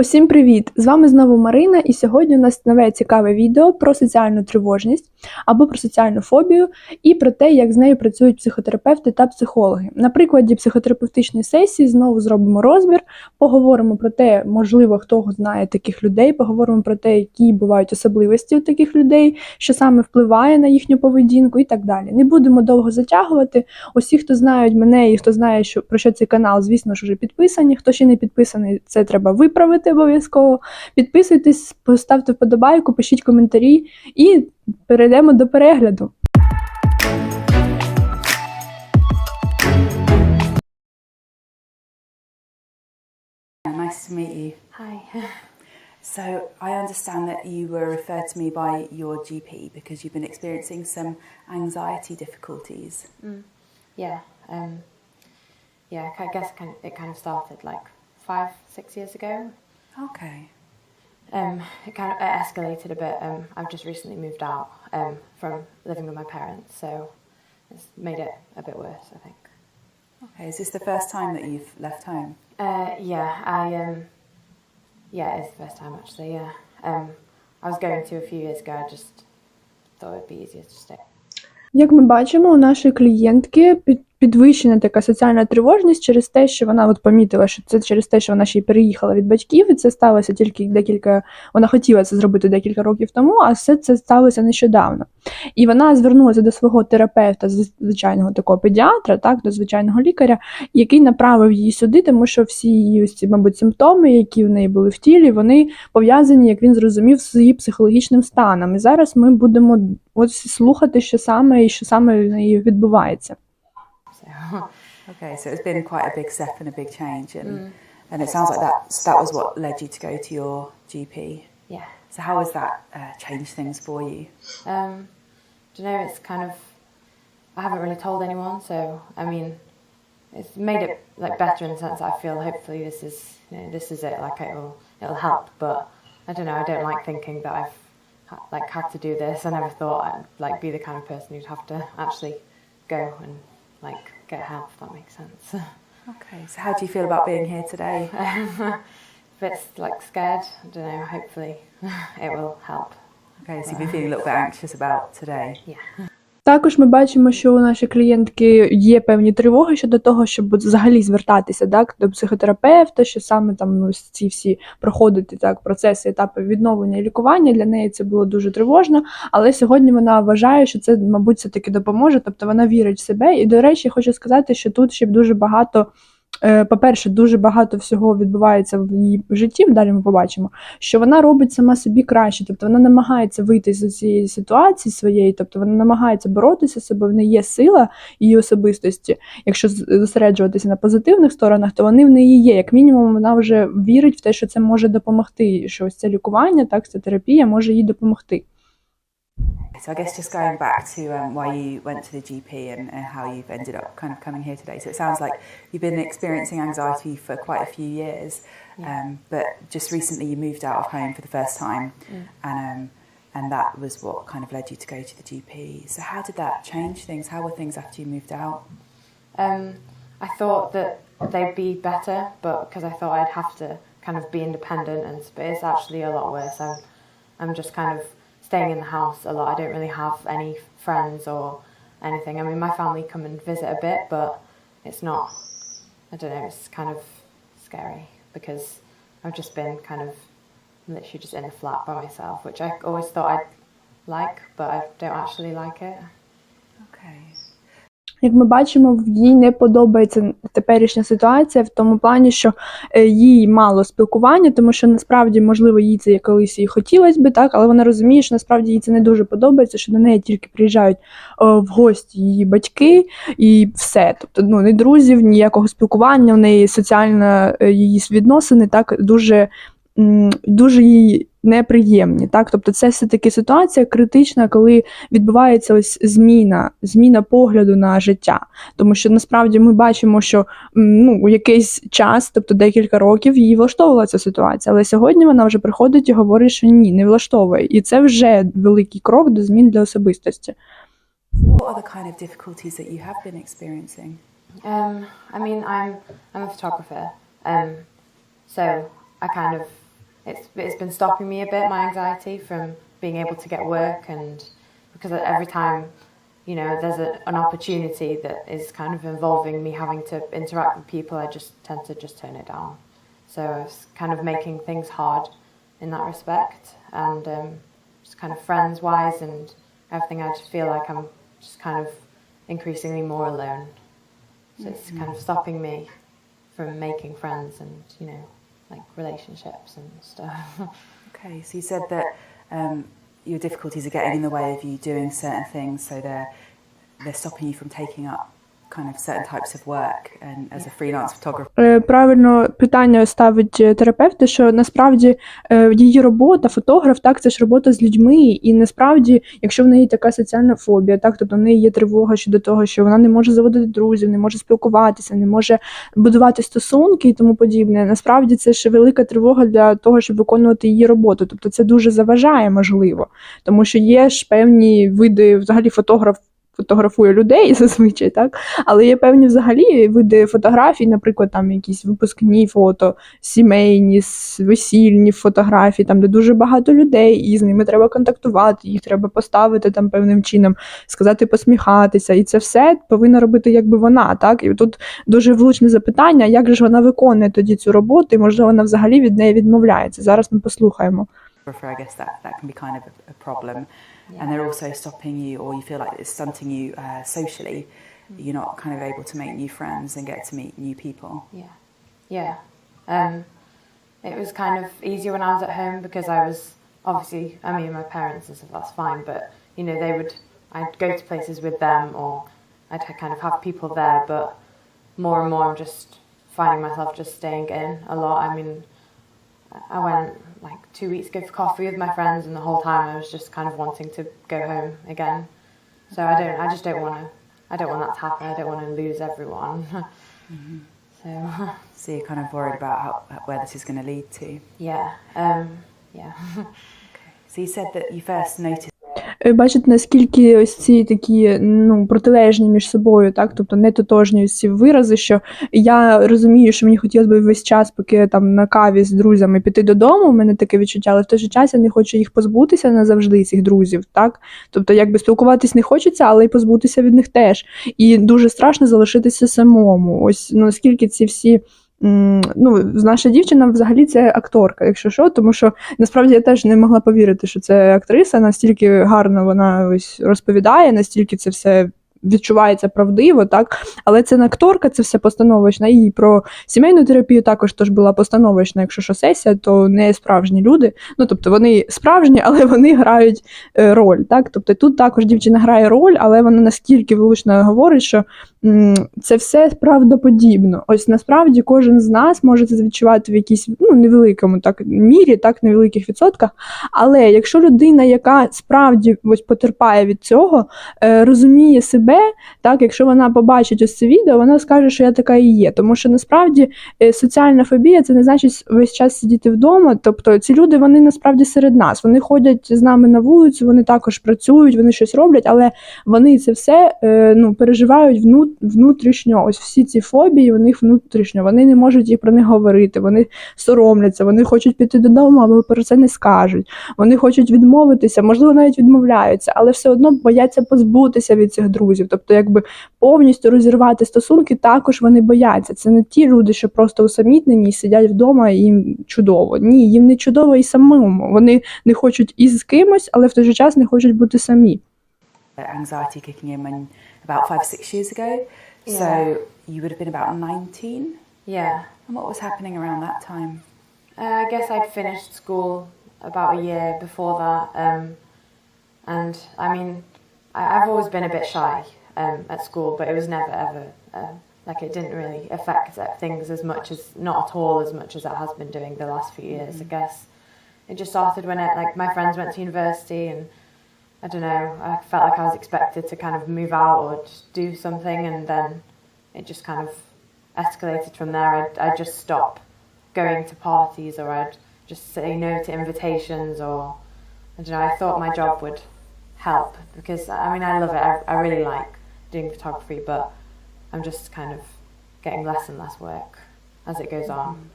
Усім привіт! З вами знову Марина, і сьогодні у нас нове цікаве відео про соціальну тривожність або про соціальну фобію і про те, як з нею працюють психотерапевти та психологи. На прикладі психотерапевтичної сесії знову зробимо розбір, поговоримо про те, можливо, хто знає таких людей, поговоримо про те, які бувають особливості у таких людей, що саме впливає на їхню поведінку і так далі. Не будемо довго затягувати. Усі, хто знають мене і хто знає, що про що цей канал, звісно ж, вже підписані. Хто ще не підписаний, це треба виправити обов'язково. Підписуйтесь, поставте вподобайку, пишіть коментарі і перейдемо до перегляду. Nice to meet you. Hi. So, I understand that you were referred to me by your GP because you've been experiencing some anxiety difficulties. Mm. yeah. Um, yeah. I guess it kind of started like five, six years ago. Okay. Um, it kind of it escalated a bit. Um, I've just recently moved out um, from living with my parents, so it's made it a bit worse. I think. Okay, is this the first time that you've left home? Uh, yeah. I um, yeah, it's the first time actually. Yeah. Um, I was going to a few years ago. I just thought it'd be easier to stay. Як ми бачимо, у нашої клієнтки під- підвищена така соціальна тривожність через те, що вона от помітила, що це через те, що вона ще й переїхала від батьків, і це сталося тільки декілька. Вона хотіла це зробити декілька років тому, а все це сталося нещодавно. І вона звернулася до свого терапевта, звичайного такого педіатра, так, до звичайного лікаря, який направив її сюди, тому що всі її ось ці, мабуть, симптоми, які в неї були в тілі, вони пов'язані, як він зрозумів, з її психологічним станом. І зараз ми будемо от слухати, що саме і що саме в неї відбувається. Okay, so it's been quite a big step and a big change, and and it sounds like that that was what led you to go to your GP. yeah. So how has that uh, changed things for you? Um, do you know, it's kind of. I haven't really told anyone, so I mean, it's made it like better in the sense that I feel hopefully this is you know, this is it. Like it'll it'll help, but I don't know. I don't like thinking that I've like had to do this. I never thought I'd like be the kind of person who'd have to actually go and like get help. If that makes sense. Okay, so how do you feel about being here today? a bit like scared. I don't know. Hopefully, it will help. Okay, so you've been feeling a little bit anxious about today. Yeah. Також ми бачимо, що у нашої клієнтки є певні тривоги щодо того, щоб взагалі звертатися так, до психотерапевта, що саме там ну, ці всі проходити так процеси, етапи відновлення і лікування. Для неї це було дуже тривожно. Але сьогодні вона вважає, що це, мабуть, все таки допоможе. Тобто вона вірить в себе. І, до речі, хочу сказати, що тут ще дуже багато. Е, По-перше, дуже багато всього відбувається в її житті. Далі ми побачимо, що вона робить сама собі краще, тобто вона намагається вийти з цієї ситуації своєї, тобто вона намагається боротися з собою, в неї є сила її особистості. Якщо зосереджуватися на позитивних сторонах, то вони в неї є. Як мінімум, вона вже вірить в те, що це може допомогти. Що ось це лікування, так ця терапія може їй допомогти. So I guess just going back to um, why you went to the GP and, and how you've ended up kind of coming here today. So it sounds like you've been experiencing anxiety for quite a few years, um, but just recently you moved out of home for the first time, and um, and that was what kind of led you to go to the GP. So how did that change things? How were things after you moved out? Um, I thought that they'd be better, but because I thought I'd have to kind of be independent, and but it's actually a lot worse. I'm, I'm just kind of staying in the house a lot. I don't really have any friends or anything. I mean, my family come and visit a bit, but it's not. I don't know. It's kind of scary because I've just been kind of literally just in a flat by myself, which I always thought I'd like, but I don't actually like it. Okay. Як ми бачимо, їй не подобається теперішня ситуація в тому плані, що е, їй мало спілкування, тому що насправді, можливо, їй це колись і хотілося би, так, але вона розуміє, що насправді їй це не дуже подобається, що до неї тільки приїжджають в гості її батьки і все. Тобто, ну, ні друзів, ніякого спілкування, в неї соціальна е, її відносини так дуже, дуже їй неприємні. Так? Тобто це все-таки ситуація критична, коли відбувається ось зміна, зміна погляду на життя. Тому що насправді ми бачимо, що ну, у якийсь час, тобто декілька років, її влаштовувала ця ситуація. Але сьогодні вона вже приходить і говорить, що ні, не влаштовує. І це вже великий крок до змін для особистості. What are the kind of difficulties that you have been experiencing? Um, I mean, I'm I'm a photographer, um, so I kind of it's it's been stopping me a bit my anxiety from being able to get work and because every time you know there's a, an opportunity that is kind of involving me having to interact with people I just tend to just turn it down. So it's kind of making things hard in that respect and um, just kind of friends wise and everything I just feel like I'm just kind of increasingly more alone. So it's kind of stopping me from making friends and you know like relationships and stuff. Okay, so you said that um, your difficulties are getting in the way of you doing certain things, so they're they're stopping you from taking up Е, Правильно питання ставить е, терапевт, що насправді е, її робота, фотограф, так це ж робота з людьми, і насправді, якщо в неї така соціальна фобія, так тобто в неї є тривога щодо того, що вона не може заводити друзів, не може спілкуватися, не може будувати стосунки і тому подібне. Насправді це ж велика тривога для того, щоб виконувати її роботу. Тобто це дуже заважає, можливо, тому що є ж певні види, взагалі фотограф. Фотографує людей зазвичай, так але є певні взагалі види фотографій, наприклад, там якісь випускні фото, сімейні, весільні фотографії, там де дуже багато людей, і з ними треба контактувати, їх треба поставити там певним чином, сказати посміхатися, і це все повинна робити якби вона. Так і тут дуже влучне запитання, як же ж вона виконує тоді цю роботу, і можливо вона взагалі від неї відмовляється. Зараз ми послухаємо. I guess that, that can be kind of a, a problem. And they're also stopping you, or you feel like it's stunting you uh, socially. You're not kind of able to make new friends and get to meet new people. Yeah, yeah. Um, it was kind of easier when I was at home because I was obviously. I mean, my parents and stuff. That's fine, but you know, they would. I'd go to places with them, or I'd kind of have people there. But more and more, I'm just finding myself just staying in a lot. I mean, I went like two weeks ago for coffee with my friends, and the whole time I was just kind of wanting to go home again. So I don't. I just don't want to. I don't want that to happen. I don't want to lose everyone. So So you're kind of worried about how, where this is going to lead to. yeah, um, yeah. Okay. So you said that you first noticed Бачите, наскільки ось ці такі ну протилежні між собою, так тобто не тотожні ці вирази, що я розумію, що мені хотілося б весь час, поки там на каві з друзями піти додому. У мене таке відчуття, але в той же час я не хочу їх позбутися назавжди, цих друзів. Так, тобто, якби спілкуватись не хочеться, але й позбутися від них теж. І дуже страшно залишитися самому. Ось ну, наскільки ці всі. Ну, наша дівчина взагалі це акторка, якщо що, тому що насправді я теж не могла повірити, що це актриса, настільки гарно вона ось розповідає, настільки це все відчувається правдиво, так. Але це не акторка, це все постановочна. І про сімейну терапію також теж була постановочна, якщо що сесія, то не справжні люди. Ну тобто вони справжні, але вони грають е, роль. Так? Тобто тут також дівчина грає роль, але вона наскільки влучно говорить, що це все правдоподібно. Ось насправді кожен з нас може це відчувати в якійсь ну, невеликому так мірі, так невеликих відсотках. Але якщо людина, яка справді ось потерпає від цього, е, розуміє себе, так, якщо вона побачить ось це відео, вона скаже, що я така і є. Тому що насправді е, соціальна фобія це не значить весь час сидіти вдома. Тобто ці люди вони насправді серед нас. Вони ходять з нами на вулицю, вони також працюють, вони щось роблять, але вони це все е, ну, переживають вну- внутрішньо. Ось всі ці фобії, них внутрішньо. Вони не можуть їх про них говорити, вони соромляться, вони хочуть піти додому, але про це не скажуть. Вони хочуть відмовитися, можливо, навіть відмовляються, але все одно бояться позбутися від цих друзів. Тобто, якби повністю розірвати стосунки, також вони бояться. Це не ті люди, що просто усамітнені і сидять вдома, і їм чудово. Ні, їм не чудово і самому. Вони не хочуть і з кимось, але в той же час не хочуть бути самі. anxiety kicking in when about five, six years ago. Yeah. So you would have been about 19. Yeah. And what was happening around that time? Uh, I guess I'd finished school about a year before that. Um, and I mean, I, I've always been a bit shy um, at school, but it was never ever uh, like it didn't really affect things as much as not at all as much as it has been doing the last few years. I guess it just started when it, like my friends went to university and I don't know. I felt like I was expected to kind of move out or do something, and then it just kind of escalated from there. I'd, I'd just stop going to parties, or I'd just say no to invitations, or I don't know. I thought my job would help because I mean I love it. I, I really like doing photography, but I'm just kind of getting less and less work as it goes on.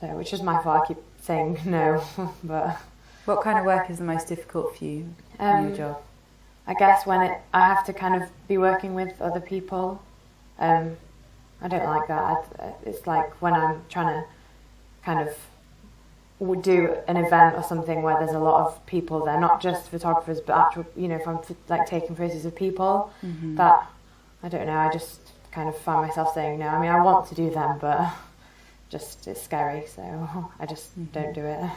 So, which is my fault. I keep saying no, but What kind of work is the most difficult for you in um, your job? I guess when it I have to kind of be working with other people, um, I don't like that. I, it's like when I'm trying to kind of w- do an event or something where there's a lot of people there, not just photographers, but actual, you know, if I'm like taking photos of people, mm-hmm. that I don't know. I just kind of find myself saying no. I mean, I want to do them, but just it's scary, so I just mm-hmm. don't do it.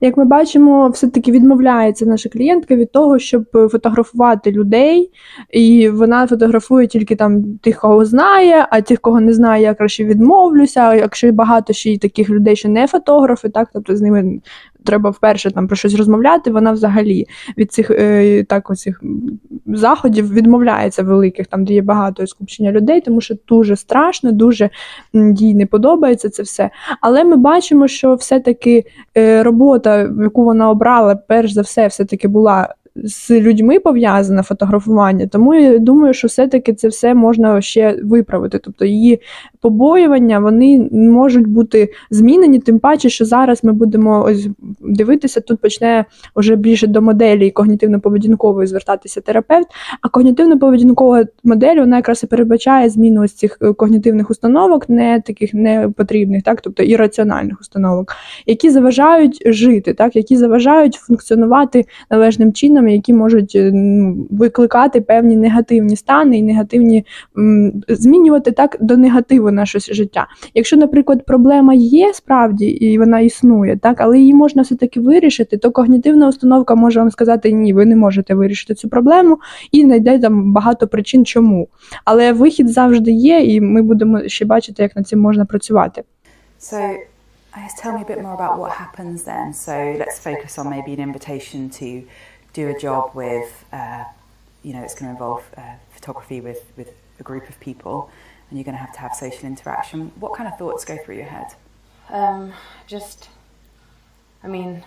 Як ми бачимо, все-таки відмовляється наша клієнтка від того, щоб фотографувати людей, і вона фотографує тільки там тих, кого знає, а тих, кого не знає, я краще відмовлюся. А Якщо багато ще й таких людей, що не фотографи, так тобто з ними треба вперше там про щось розмовляти, вона взагалі від цих е, так оцих заходів відмовляється великих, там де є багато скупчення людей, тому що дуже страшно, дуже їй не подобається це все. Але ми бачимо, що все-таки е, робота, яку вона обрала, перш за все, все-таки була з людьми пов'язана фотографування. Тому я думаю, що все-таки це все можна ще виправити. Тобто її побоювання вони можуть бути змінені, тим паче, що зараз ми будемо ось дивитися, тут почне вже більше до моделі когнітивно-поведінкової звертатися терапевт. А когнітивно-поведінкова модель вона якраз і передбачає зміну ось цих е, когнітивних установок, не таких непотрібних, так, тобто ірраціональних установок, які заважають жити, так, які заважають функціонувати належним чином, які можуть е, викликати певні негативні стани і негативні змінювати так до негативу наше життя. Якщо, наприклад, проблема є справді і вона існує, так, але її можна все-таки вирішити, то когнітивна установка може вам сказати, ні, ви не можете вирішити цю проблему, і знайде там багато причин, чому. Але вихід завжди є, і ми будемо ще бачити, як над цим можна працювати. So, tell me a bit more about what happens then. So, let's focus on maybe an invitation to do a job with, uh, you know, it's going to involve uh, photography with, with a group of people and you're going to have to have social interaction. What kind of thoughts go through your head? Um, just, I mean,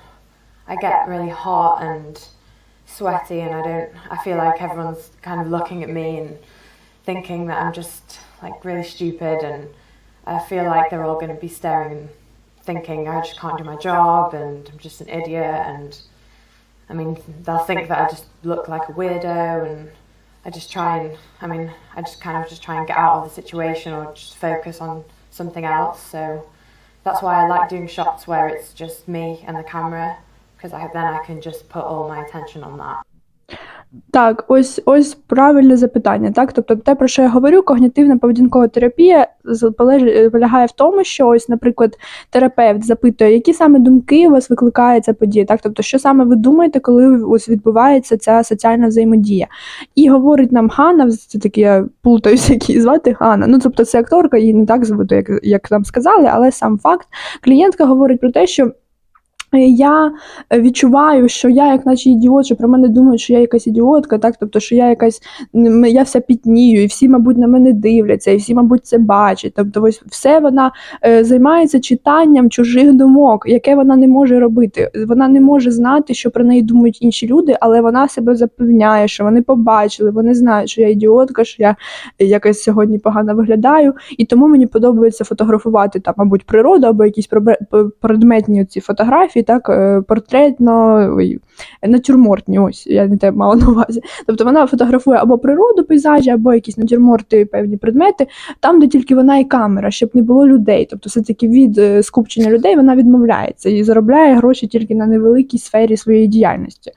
I get really hot and sweaty, and I don't. I feel like everyone's kind of looking at me and thinking that I'm just like really stupid, and I feel like they're all going to be staring and thinking I just can't do my job, and I'm just an idiot, and I mean, they'll think that I just look like a weirdo, and I just try and, I mean, I just kind of just try and get out of the situation or just focus on something else. So that's why I like doing shots where it's just me and the camera because then I can just put all my attention on that. Так, ось ось правильне запитання. Так, тобто, те, про що я говорю, когнітивна поведінкова терапія полягає в тому, що ось, наприклад, терапевт запитує, які саме думки у вас викликає ця подія, так, тобто, що саме ви думаєте, коли ось відбувається ця соціальна взаємодія. І говорить нам Ганна, це таки я плутаюся, як звати Ганна. Ну, тобто, це акторка, її не так звати, як, як нам сказали, але сам факт. Клієнтка говорить про те, що. Е, Я відчуваю, що я, як наче ідіот, що про мене думають, що я якась ідіотка, так тобто, що я якась я вся пітнію, і всі, мабуть, на мене дивляться, і всі, мабуть, це бачать. Тобто, ось все вона е, займається читанням чужих думок, яке вона не може робити. Вона не може знати, що про неї думають інші люди, але вона себе запевняє, що вони побачили, вони знають, що я ідіотка, що я якось сьогодні погано виглядаю, і тому мені подобається фотографувати там, мабуть, природу або якісь предметні ці фотографії, так е, портретно натюрмортні. Ось я не те мала на увазі. Тобто вона фотографує або природу, пейзажі, або якісь натюрморти, певні предмети, там, де тільки вона і камера, щоб не було людей. Тобто, все таки від е, скупчення людей вона відмовляється і заробляє гроші тільки на невеликій сфері своєї діяльності.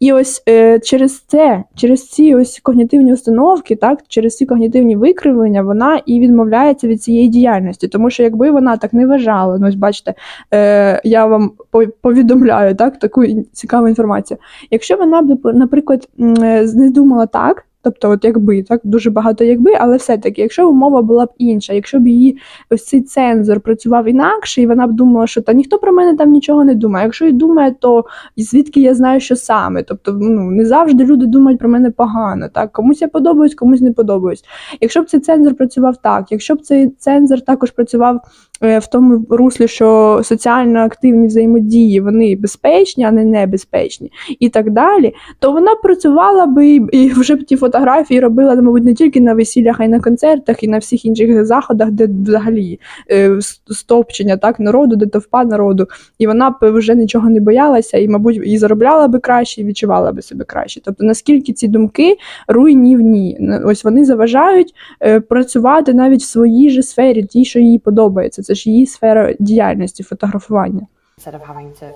І ось е, через це, через ці ось когнітивні установки, так, через ці когнітивні викривлення, вона і відмовляється від цієї діяльності. Тому що якби вона так не вважала, ну ось бачите, е, я вам повідомляю так, таку цікаву інформацію. Якщо вона б, наприклад, е, не думала так. Тобто, от якби так дуже багато якби, але все-таки, якщо умова була б інша, якщо б її ось цей цензор працював інакше, і вона б думала, що та ніхто про мене там нічого не думає. Якщо і думає, то звідки я знаю, що саме. Тобто, ну не завжди люди думають про мене погано. Так, комусь я подобаюсь, комусь не подобаюсь. Якщо б цей цензор працював так, якщо б цей цензор також працював в тому руслі, що соціально активні взаємодії вони безпечні, а не небезпечні, і так далі, то вона працювала би і, вже б ті фотографії робила, мабуть, не тільки на весіллях, а й на концертах, і на всіх інших заходах, де взагалі е, с- стовпчення так народу, де товпа народу. І вона б вже нічого не боялася, і, мабуть, і заробляла би краще, і відчувала би себе краще. Тобто, наскільки ці думки руйнівні, ось вони заважають е, працювати навіть в своїй же сфері, тій, що їй подобається. Це ж її сфера діяльності, фотографування. instead of having to,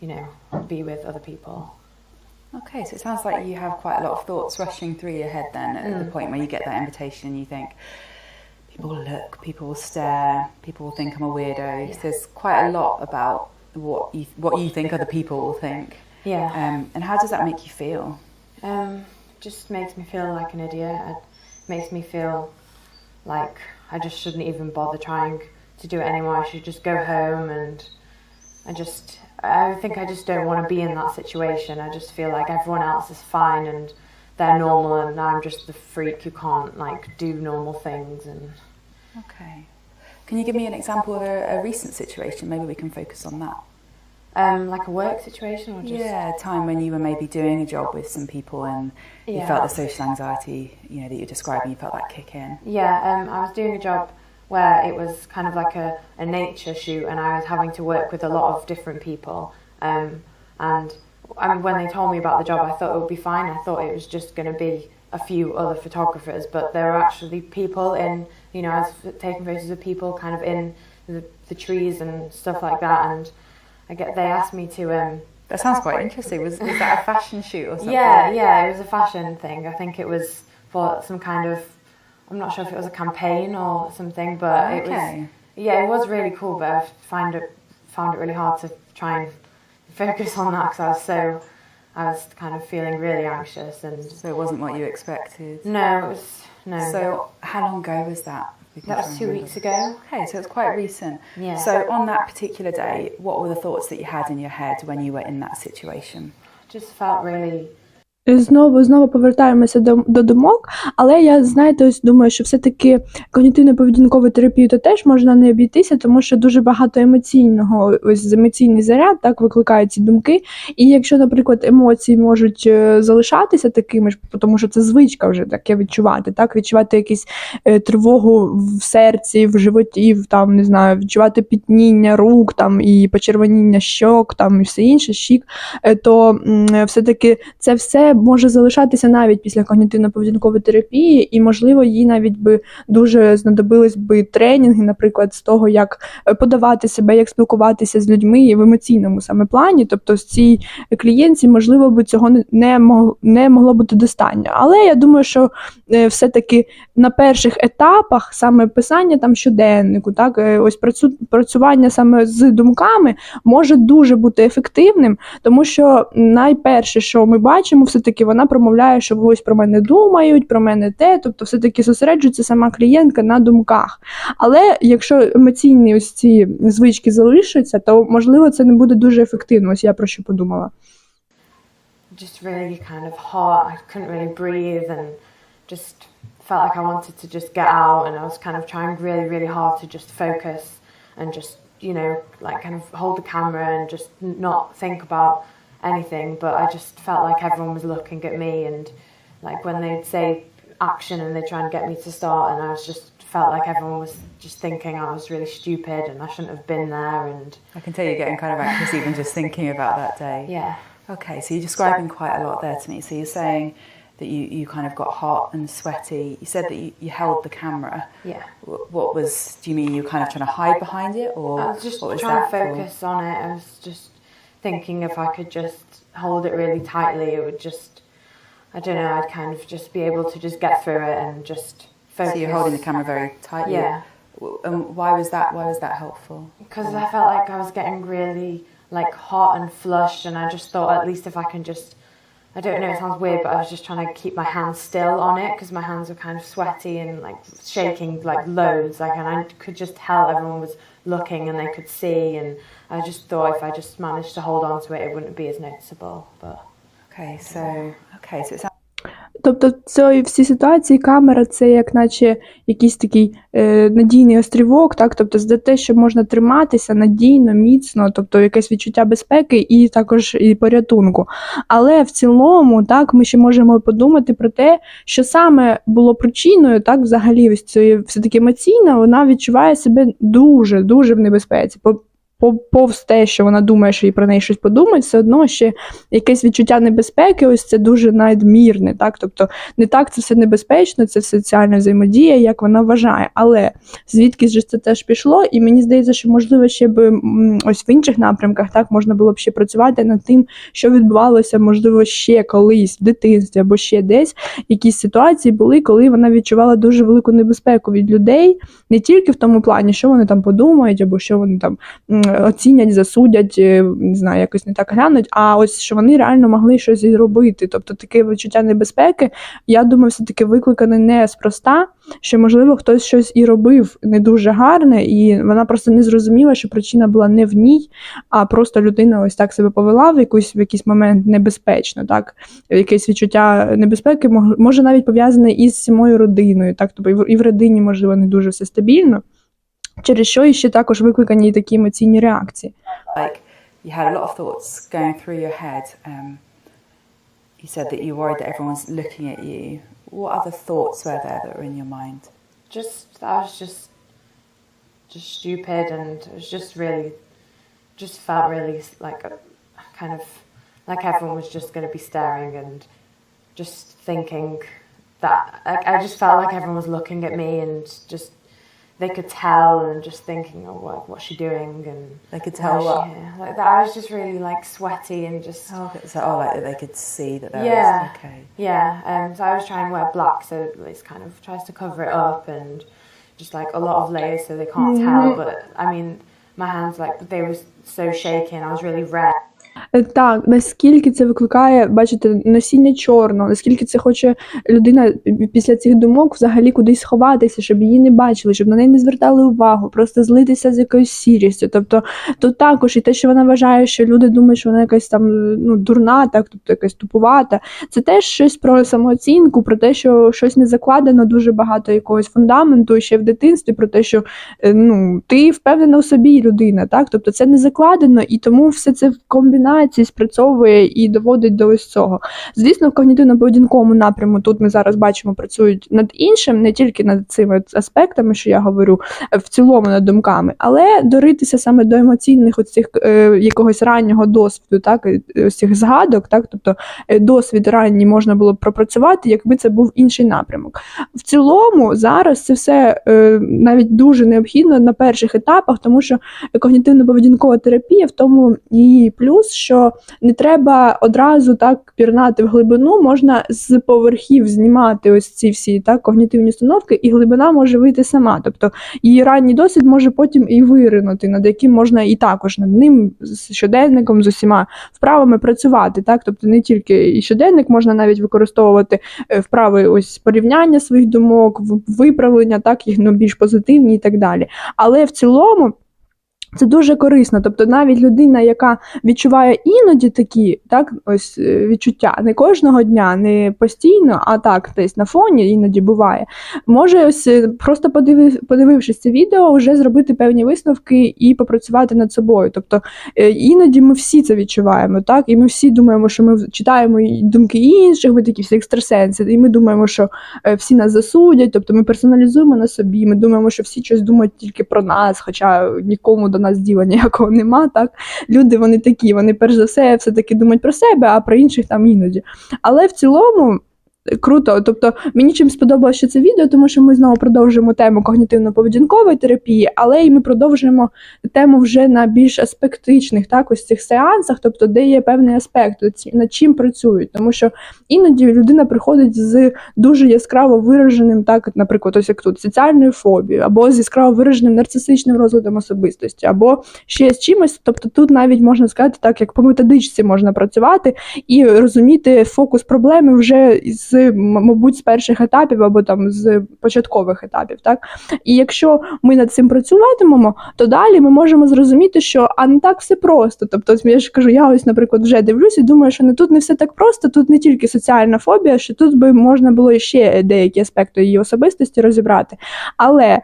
you know, be with other people. Okay, so it sounds like you have quite a lot of thoughts rushing through your head then at the point where you get that invitation and you think, people will look, people will stare, people will think I'm a weirdo. So there's quite a lot about what you, what you think other people will think. Yeah. Um, and how does that make you feel? Um, just makes me feel like an idiot. It makes me feel like I just shouldn't even bother trying to do it anymore. I should just go home and I just I think I just don't want to be in that situation. I just feel like everyone else is fine and they're normal and I'm just the freak who can't like do normal things and Okay. Can you give me an example of a, a recent situation? Maybe we can focus on that. um like a work situation or just Yeah, a time when you were maybe doing a job with some people and you Yeah. felt the social anxiety, you know, that you're describing, you felt that kick in. Yeah, um, I was doing a job where it was kind of like a, a nature shoot, and I was having to work with a lot of different people. Um, and I mean, when they told me about the job, I thought it would be fine. I thought it was just going to be a few other photographers, but there were actually people in, you know, I was taking photos of people kind of in the, the trees and stuff like that. And I get they asked me to um, That sounds quite interesting. Was, was that a fashion shoot or something? yeah, yeah, it was a fashion thing. I think it was for some kind of, I'm not sure if it was a campaign or something, but it was, yeah, it was really cool. But I find it found it really hard to try and focus on that because I was so, I was kind of feeling really anxious and So it wasn't what you expected. no, it was no. So how long ago was that? That was two weeks ago. Okay, so it's quite recent. Yeah. So on that particular day, what were the thoughts that you had in your head when you were in that situation? Just felt really Знову знову повертаємося до, до думок, але я знаєте, ось думаю, що все-таки когнітивно-поведінкову терапію то теж можна не обійтися, тому що дуже багато емоційного, ось емоційний заряд так викликають ці думки. І якщо, наприклад, емоції можуть е, залишатися такими ж, тому що це звичка вже таке відчувати, так відчувати якусь е, тривогу в серці, в животі, там не знаю, відчувати пітніння рук там і почервоніння щок, там і все інше, щік, е, то м, все-таки це все може залишатися навіть після когнітивно-поведінкової терапії, і можливо, їй навіть би дуже знадобились би тренінги, наприклад, з того, як е, подавати себе, як спілкуватися з людьми в емоційному саме плані. Тобто, з цій клієнтці, можливо, би цього не- могло, не могло бути достатньо. Але я думаю, що е, все-таки на перших етапах саме писання там щоденнику, так е, ось працю, працювання саме з думками може дуже бути ефективним, тому що найперше, що ми бачимо, все таки вона промовляє, що ось про мене думають, про мене те, тобто, все таки зосереджується сама клієнтка на думках. Але якщо емоційні ось ці звички залишаться, то можливо це не буде дуже ефективно. Ось я про що подумала. just really kind of hot. I couldn't really breathe and just felt like I wanted to just get out. And I was kind of trying really, really hard to just focus and just, you know, like kind of hold the camera and just not think about anything. But I just felt like everyone was looking at me and like when they'd say action and they'd try and get me to start and I was just felt like everyone was just thinking I was really stupid and I shouldn't have been there and I can tell you're getting kind of anxious even just thinking about that day. yeah. Okay, so you're describing quite a lot there to me. So you're saying that you, you kind of got hot and sweaty. You said that you, you held the camera. Yeah. Wh- What was, do you mean you were kind of trying to hide behind it? Or I was just what was trying to that for? focus on it. I was just thinking if I could just hold it really tightly, it would just, I don't know, I'd kind of just be able to just get through it and just focus. So you're holding the camera very tightly. Yeah. And why was that? Why was that helpful? Because I felt like I was getting really like hot and flushed, and I just thought at least if I can just, I don't know, it sounds weird, but I was just trying to keep my hands still on it because my hands were kind of sweaty and like shaking like loads, like, and I could just tell everyone was looking and they could see, and I just thought if I just managed to hold on to it, it wouldn't be as noticeable. But Okay, so okay, so it sounds Тобто, в цій всій ситуації камера це як наче якийсь такий е, надійний острівок, так? Тобто, за те, що можна триматися надійно, міцно, тобто якесь відчуття безпеки і також і порятунку. Але в цілому, так, ми ще можемо подумати про те, що саме було причиною, так, взагалі, ось цієї все-таки емоційно, вона відчуває себе дуже, дуже в небезпеці. По- по- Повз те, що вона думає, що їй про неї щось подумають, все одно ще якесь відчуття небезпеки, ось це дуже надмірне. Так? Тобто не так це все небезпечно, це соціальна взаємодія, як вона вважає. Але звідки ж це теж пішло, і мені здається, що можливо ще б ось в інших напрямках так можна було б ще працювати над тим, що відбувалося, можливо, ще колись в дитинстві або ще десь якісь ситуації були, коли вона відчувала дуже велику небезпеку від людей, не тільки в тому плані, що вони там подумають, або що вони там оцінять, засудять, е, не знаю, якось не так глянуть, а ось що вони реально могли щось і робити. Тобто таке відчуття небезпеки, я думаю, все-таки викликане не спроста, що можливо хтось щось і робив не дуже гарне, і вона просто не зрозуміла, що причина була не в ній, а просто людина ось так себе повела в якийсь в якийсь момент небезпечно, так якесь відчуття небезпеки може навіть пов'язане із самою родиною, так тобто і в родині можливо не дуже все стабільно. Через що і ще також викликані такі емоційні реакції. Like you had a lot of thoughts going through your head. Um, you said that you worried that everyone's looking at you. What other thoughts were there that were in your mind? Just that I was just just stupid and it was just really just felt really like a, kind of like everyone was just going to be staring and just thinking that like, I just felt like everyone was looking at me and just they could tell and just thinking oh what, what's she doing and They could tell what. she like that I was just really like sweaty and just Oh, so oh, like that they could see that there Yeah. was okay. Yeah, um, so I was trying to wear black, so it kind of tries to cover it up and just like a lot of layers so they can't tell. But I mean, my hands like they were so shaking. I was really red. Е, Так, наскільки це викликає, бачите, носіння чорного, наскільки це хоче людина після цих думок взагалі кудись сховатися, щоб її не бачили, щоб на неї не звертали увагу, просто злитися з якоюсь сірістю. Тобто тут також і те, що вона вважає, що люди думають, що вона якась там ну, дурна, так, тобто якась тупувата. Це теж щось про самооцінку, про те, що щось не закладено дуже багато якогось фундаменту ще в дитинстві, про те, що е, ну, ти впевнена у собі людина, так? Тобто це не закладено, і тому все це в комбінації спрацьовує і доводить до ось цього. Звісно, в когнітивно-поведінковому напряму тут ми зараз бачимо, працюють над іншим, не тільки над цими аспектами, що я говорю, е, в цілому над думками, але доритися саме до емоційних оцих е, якогось раннього досвіду, так, е, ось цих згадок, так, тобто е, досвід ранній можна було б пропрацювати, якби це був інший напрямок. В цілому зараз це все е, навіть дуже необхідно на перших етапах, тому що когнітивно-поведінкова терапія в тому її плюс, що не треба одразу так пірнати в глибину, можна з поверхів знімати ось ці всі так, когнітивні установки, і глибина може вийти сама. Тобто її ранній досвід може потім і виринути, над яким можна і також над ним з щоденником, з усіма вправами працювати. Так? Тобто не тільки і щоденник можна навіть використовувати е, вправи ось порівняння своїх думок, виправлення, так, їх ну, більш позитивні і так далі. Але в цілому. Це дуже корисно. Тобто, навіть людина, яка відчуває іноді такі так, ось е, відчуття, не кожного дня, не постійно, а так десь на фоні іноді буває, може ось е, просто подиви, подивившись це відео, вже зробити певні висновки і попрацювати над собою. Тобто е, іноді ми всі це відчуваємо, так, і ми всі думаємо, що ми читаємо думки інших, ми такі всі екстрасенси, і ми думаємо, що всі нас засудять, тобто ми персоналізуємо на собі, ми думаємо, що всі щось думають тільки про нас, хоча нікому до нас діла ніякого нема. Так? Люди вони такі, вони перш за все все-таки думають про себе, а про інших там іноді. Але в цілому. Круто, тобто мені чим сподобалося це відео, тому що ми знову продовжуємо тему когнітивно-поведінкової терапії, але і ми продовжуємо тему вже на більш аспектичних так, ось цих сеансах, тобто де є певний аспект, над чим працюють. Тому що іноді людина приходить з дуже яскраво вираженим, так, наприклад, ось як тут соціальною фобією, або з яскраво вираженим нарцисичним розладом особистості, або ще з чимось. Тобто тут навіть можна сказати, так як по методичці можна працювати і розуміти фокус проблеми вже з м- мабуть, з перших етапів або там з початкових етапів. Так і якщо ми над цим працюватимемо, то далі ми можемо зрозуміти, що а не так все просто. Тобто, я ж кажу, я ось, наприклад, вже дивлюсь і думаю, що не тут не все так просто, тут не тільки соціальна фобія, що тут би можна було ще деякі аспекти її особистості розібрати. Але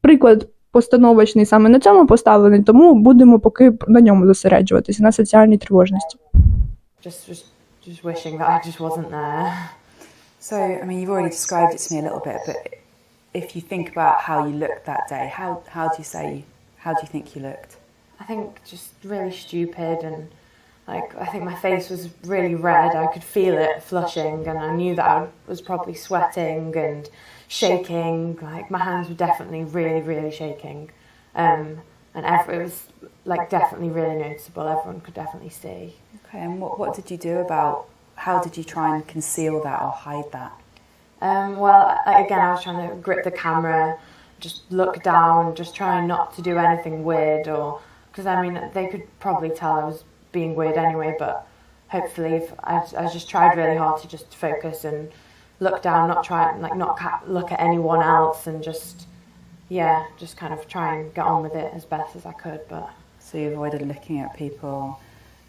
приклад. Постановочний саме на цьому поставлений, тому будемо поки на ньому зосереджуватися на соціальній тривожності. Just, just, just wishing that I just wasn't there. So, I mean, you've already described it to me a little bit, but if you think about how you looked that day, how, how do you say, how do you think you looked? I think just really stupid and like I think my face was really red. I could feel it flushing, and I knew that I was probably sweating and shaking. Like my hands were definitely really, really shaking, um, and ev- it was like definitely really noticeable. Everyone could definitely see. Okay, and what, what did you do about, how did you try and conceal that or hide that? Um, well, again, I was trying to grip the camera, just look down, just trying not to do anything weird, or because I mean, they could probably tell I was being weird anyway. But hopefully, if I, I just tried really hard to just focus and look down, not try and like not ca- look at anyone else, and just yeah, just kind of try and get on with it as best as I could. But So you avoided looking at people.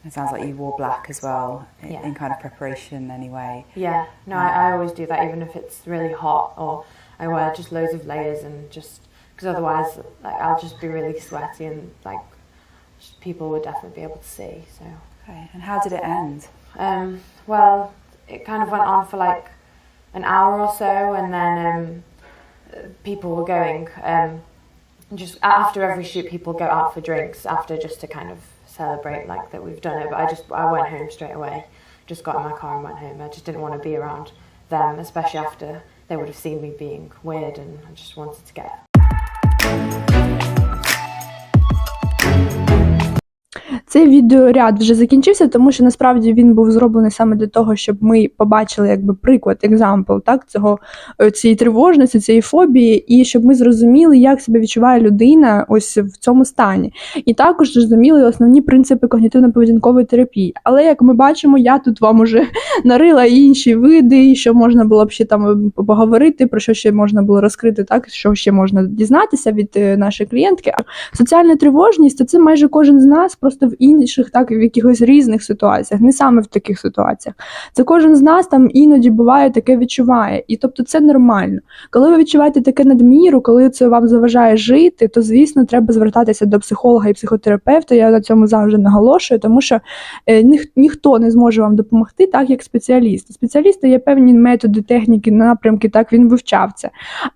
It sounds like you wore black as well, in, Yeah. in kind of preparation anyway. yeah, no, I, I always do that, even if it's really hot, or I wear just loads of layers and just because otherwise, like I'll just be really sweaty and like people would definitely be able to see. So, Okay, and how did it end? um, well, it kind of went on for like an hour or so, and then um, people were going. Um, just after every shoot, people go out for drinks after just to kind of celebrate like that we've done it. But I just I went home straight away. Just got in my car and went home. I just didn't want to be around them, especially after they would have seen me being weird, and I just wanted to get Цей відеоряд вже закінчився, тому що насправді він був зроблений саме для того, щоб ми побачили якби приклад, екзампл так цього е, цієї тривожності, цієї фобії, і щоб ми зрозуміли, як себе відчуває людина ось в цьому стані. І також зрозуміли основні принципи когнітивно-поведінкової терапії. Але як ми бачимо, я тут вам уже нарила інші види, і що можна було б ще там е, поговорити, про що ще можна було розкрити, так що ще можна дізнатися від е, нашої клієнтки. А соціальна тривожність то це майже кожен з нас, просто в інших, так і в якихось різних ситуаціях, не саме в таких ситуаціях. Це кожен з нас там іноді буває таке відчуває, і тобто це нормально. Коли ви відчуваєте таке надміру, коли це вам заважає жити, то звісно треба звертатися до психолога і психотерапевта. Я на цьому завжди наголошую, тому що е, ніх, ніхто не зможе вам допомогти, так як спеціалісти. Спеціалісти є певні методи, техніки, напрямки, так він вивчав це.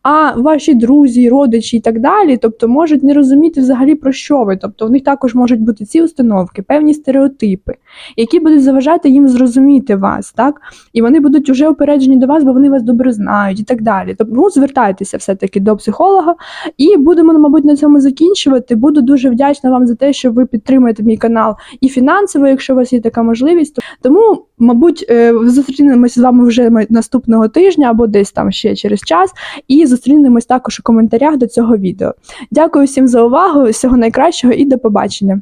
А ваші друзі, родичі і так далі, тобто можуть не розуміти взагалі про що ви. Тобто у них також можуть бути ці установки, певні стереотипи, які будуть заважати їм зрозуміти вас, так? І вони будуть вже опереджені до вас, бо вони вас добре знають і так далі. Тобто, ну, звертайтеся все-таки до психолога, і будемо, мабуть, на цьому закінчувати. Буду дуже вдячна вам за те, що ви підтримуєте мій канал і фінансово, якщо у вас є така можливість. Тому, мабуть, е, зустрінемося з вами вже наступного тижня або десь там ще через час. І зустрінемось також у коментарях до цього відео. Дякую всім за увагу, всього найкращого і до побачення.